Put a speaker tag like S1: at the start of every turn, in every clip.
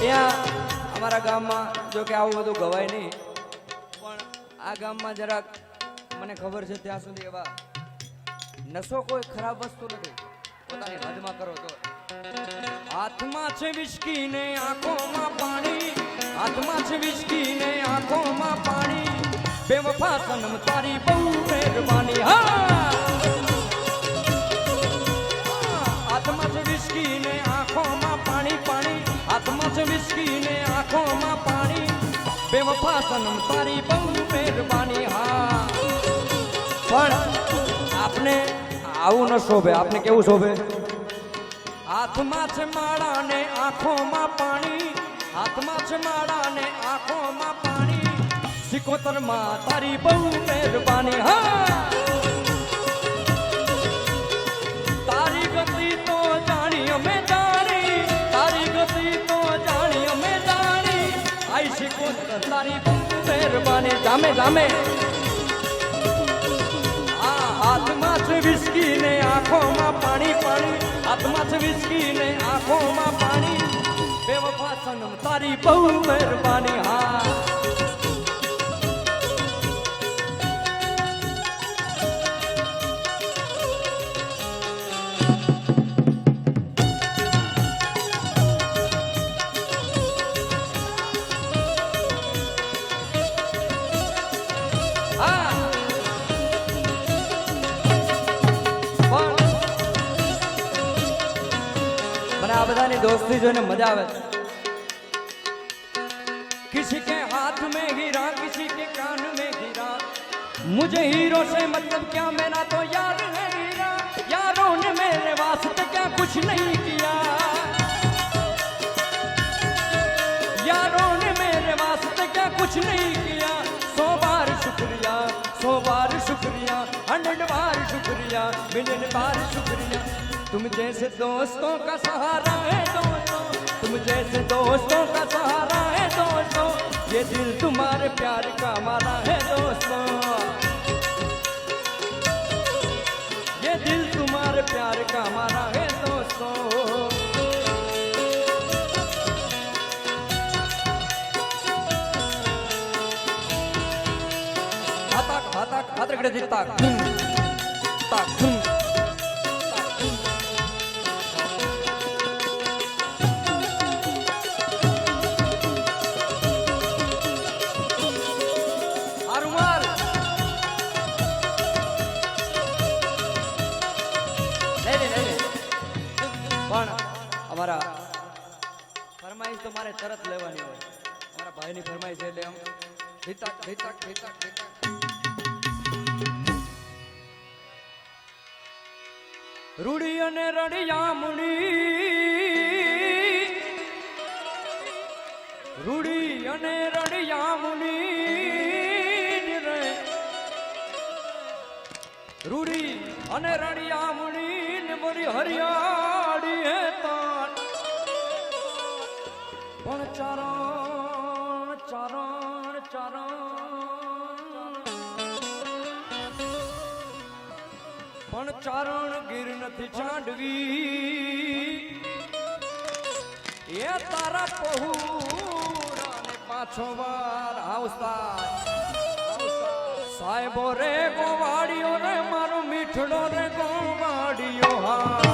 S1: ત્યાં અમારા ગામમાં જો કે આવું બધું ગવાય નહીં, પણ આ ગામમાં જરાક મને ખબર છે ત્યાં સુધી એવા નશો કોઈ ખરાબ વસ્તુ નથી. પોતાની હદમાં કરો તો. હાથમાં છે વિસ્કી ને આંખોમાં પાણી. હાથમાં છે વિસ્કી ને આંખોમાં પાણી. બેવફા સનમ તારી બહુ મહેરબાની. હા! છે આંખોમાં પાણી. બેવફા સનમ, તારી બહુ મહેરબાની, હા. પણ આપને આવું ન શોભે. આપને કેવું શોભે? હાથમાં છે માળા ને આંખોમાં પાણી. હાથમાં છે માળા ને આંખોમાં પાણી. સિકોતરમાં તારી બહુ મહેરબાની, હા. જામે જામે. આ હાથમાં છે વિસ્કી ને આંખોમાં પાણી પાણી. હાથમાં છે વિસ્કી ને આંખોમાં પાણી. બેવફા સનમ, તારી બહુ મહેરબાની. હા. બધાની દોસ્તી જોઈને મજા આવે છે किसी के हाथ में हीरा किसी के कान में हीरा मुझे हीरो से मतलब क्या मेरा तो यार है हीरा यारों ने मेरे वास्ते क्या कुछ नहीं किया यारों ने मेरे वास्ते क्या कुछ नहीं किया सौ बार शुक्रिया सौ बार शुक्रिया हंड्रेड बार शुक्रिया मिलियन बार शुक्रिया तुम जैसे दोस्तों का सहारा है दोस्तों, तुम जैसे दोस्तों का सहारा है दोस्तों, ये दिल तुम्हारे प्यार का हमारा है दोस्तों। ये दिल तुम्हारे प्यार का हमारा है दोस्तों। हाताक हाताक हाताकडे दे અમારા ફરમાઈશ તો મારે તરત લેવાની હોય. અમારા ભાઈની ફરમાઈશ એટલે આમ ધીતાક ધીતાક ધીતાક ધીતાક રૂડી અને રડિયામણી રૂડી અને રડિયામણી રે. રૂડી અને રડિયામણી ને મારી હરિયાળી હે. પણ ચરણ ચરણ ચરણ. પણ ચરણ ગીર નથી છાંડવી એ તારા પહુરા ને પાછો વાર આવતા. સાહેબો રે ગોવાડિયો રે, મારો મીઠડો રે ગોવાડિયો હા.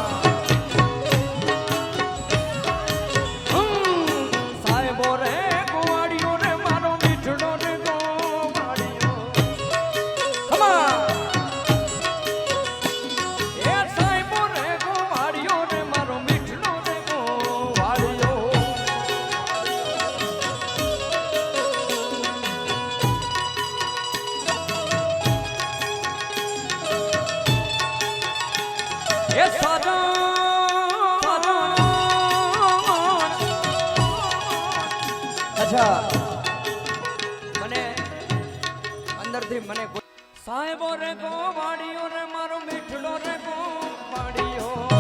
S1: અચ્છા. મને અંદરથી મને સાહેબો રે ગોવાળિયો રે મારો મીઠડો રે ગોવાળિયો સાહેબો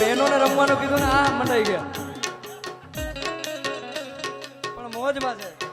S1: બહેનોને રમવાનું કીધું ને આ મંડાઈ ગયા. પણ મોજમાં છે.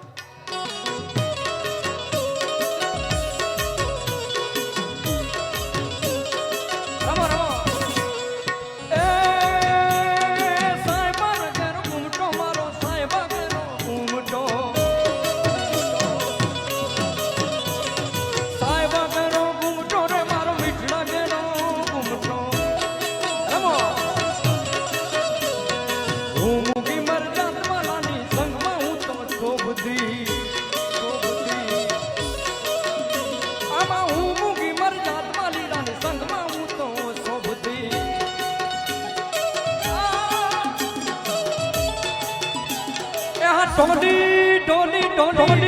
S1: Don't do.